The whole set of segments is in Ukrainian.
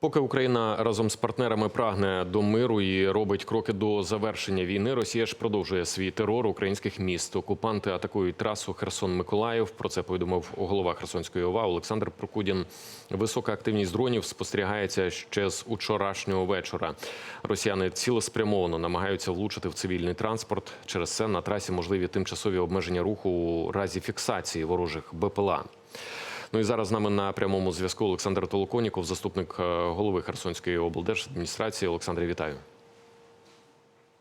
Поки Україна разом з партнерами прагне до миру і робить кроки до завершення війни, Росія ж продовжує свій терор українських міст. Окупанти атакують трасу Херсон-Миколаїв. Про це повідомив голова Херсонської ОВА Олександр Прокудін. Висока активність дронів спостерігається ще з учорашнього вечора. Росіяни цілеспрямовано намагаються влучити в цивільний транспорт. Через це на трасі можливі тимчасові обмеження руху у разі фіксації ворожих БПЛА. Ну і зараз з нами на прямому зв'язку Олександр Толоконіков, заступник е, голови Херсонської облдержадміністрації. Олександре, вітаю.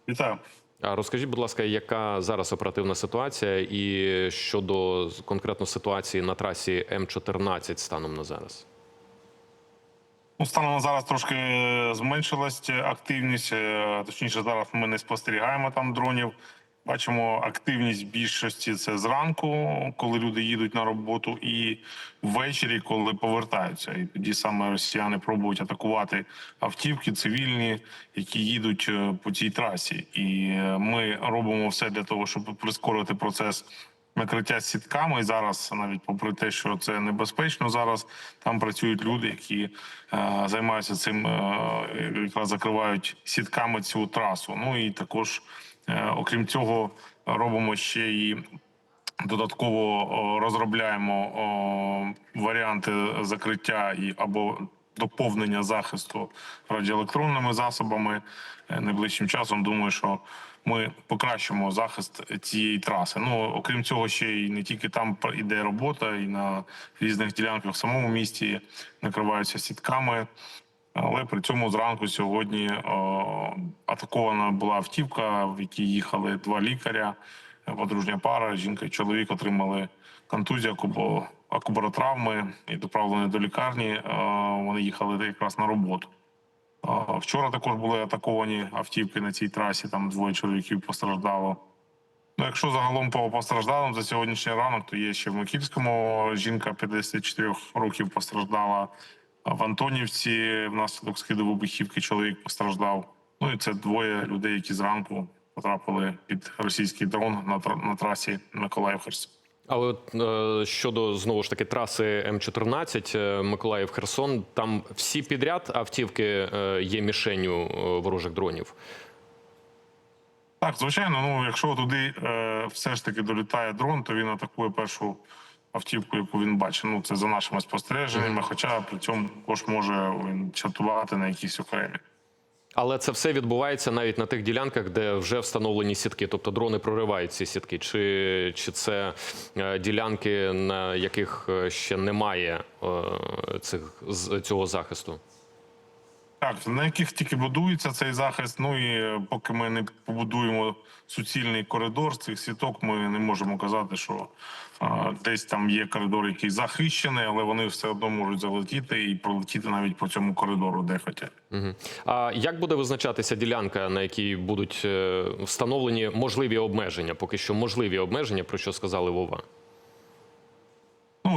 Вітаю. А розкажіть, будь ласка, яка зараз оперативна ситуація, і щодо конкретно ситуації на трасі М14 станом на зараз? Ну, станом на зараз трошки е, зменшилась активність. е, Точніше, зараз ми не спостерігаємо там дронів. Бачимо активність більшості це зранку, коли люди їдуть на роботу, і ввечері, коли повертаються. І тоді саме росіяни пробують атакувати автівки цивільні, які їдуть е, по цій трасі. І е, ми робимо все для того, щоб прискорити процес накриття сітками. Зараз, навіть попри те, що це небезпечно, зараз там працюють люди, які е, займаються цим, е, якраз закривають сітками цю трасу. Ну і також, окрім цього, робимо ще і. Додатково розробляємо варіанти закриття і або доповнення захисту радіоелектронними засобами. Е, Найближчим часом думаю, що ми покращимо захист цієї траси. Ну окрім цього, ще й не тільки там іде робота, і на різних ділянках в самому місті накриваються сітками. Але при цьому зранку сьогодні о, атакована була автівка, в якій їхали два лікаря, е, подружня пара. Жінка і чоловік отримали контузію, акубаротравми і доправлені до лікарні. Е, Вони їхали якраз на роботу. Е, Вчора також були атаковані автівки на цій трасі. Там двоє чоловіків постраждало. Ну, якщо загалом по постраждалим за сьогоднішній ранок, то є ще в Микільському жінка 54 років постраждала. В Антонівці внаслідок скиду вибухівки чоловік постраждав. Ну і це двоє людей, які зранку потрапили під російський дрон на, тр- на трасі Миколаїв Херсон. А от е, щодо знову ж таки траси М14 е, Миколаїв Херсон, там всі підряд автівки е, є мішенню е, ворожих дронів. Так, звичайно, ну якщо туди е, все ж таки долітає дрон, то він атакує першу автівку, яку він бачить. Ну це за нашими спостереженнями. Хоча при цьому також може він чатувати на якісь окремі. Але це все відбувається навіть на тих ділянках, де вже встановлені сітки, тобто дрони проривають ці сітки. Чи, чи це е, ділянки, на яких е, ще немає е, цих цього захисту? Так, на яких тільки будується цей захист. Ну і е, поки ми не побудуємо суцільний коридор з цих сіток, ми не можемо казати, що е, десь там є коридор, який захищений, але вони все одно можуть залетіти і пролетіти навіть по цьому коридору, де хочуть. Угу. А як буде визначатися ділянка, на якій будуть е, встановлені можливі обмеження? Поки що можливі обмеження, про що сказали Вова?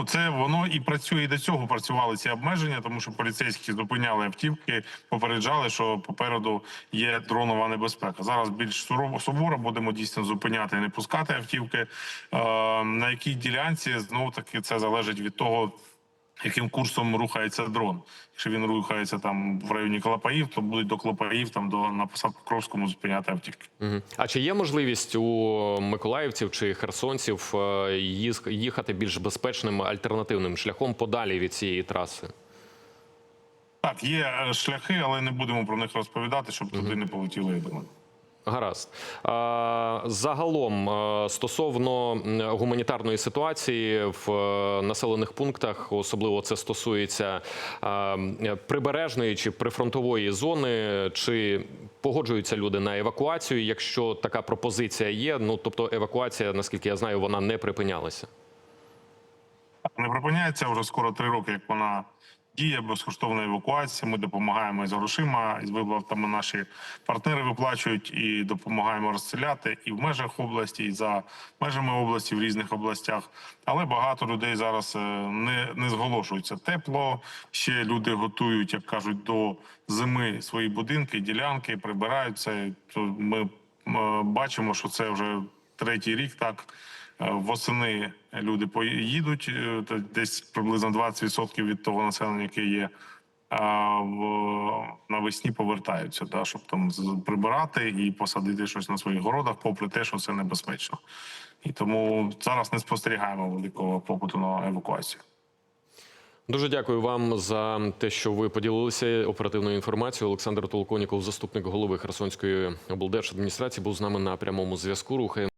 Ну, це воно і працює і до цього працювали ці обмеження, тому що поліцейські зупиняли автівки, попереджали, що попереду є дронова небезпека. Зараз більш сурово суворо будемо дійсно зупиняти і не пускати автівки. Е, на якій ділянці знову таки це залежить від того. Яким курсом рухається дрон? Якщо він рухається там в районі Клопаїв, то будуть до Клопаїв, там до на посадку Кровському зупиняти автівки. Угу. А чи є можливість у миколаївців чи херсонців е, їхати більш безпечним альтернативним шляхом подалі від цієї траси? Так, є е, шляхи, але не будемо про них розповідати, щоб туди не полетіли. Я думаю. Гаразд. Загалом стосовно гуманітарної ситуації в е, населених пунктах, особливо це стосується прибережної чи прифронтової зони, чи погоджуються люди на евакуацію, якщо така пропозиція є. Ну тобто евакуація, наскільки я знаю, вона не припинялася. не припиняється вже скоро три роки, як вона діє безкоштовна евакуація. Ми допомагаємо із грошима, із виплатами наші партнери виплачують і допомагаємо розселяти і в межах області, і за межами області в різних областях. Але багато людей зараз е, не, не зголошуються. Тепло ще люди готують, як кажуть, до зими свої будинки, ділянки, прибираються. То ми е, бачимо, що це вже третій рік так. Е, Восени люди поїдуть, е, десь приблизно 20% від того населення, яке є в навесні повертаються, да, щоб там прибирати і посадити щось на своїх городах, попри те, що це небезпечно. І тому зараз не спостерігаємо великого попиту на евакуацію. Дуже дякую вам за те, що ви поділилися оперативною інформацією. Олександр Толконіков, заступник голови Херсонської облдержадміністрації, був з нами на прямому зв'язку. Рухаємо.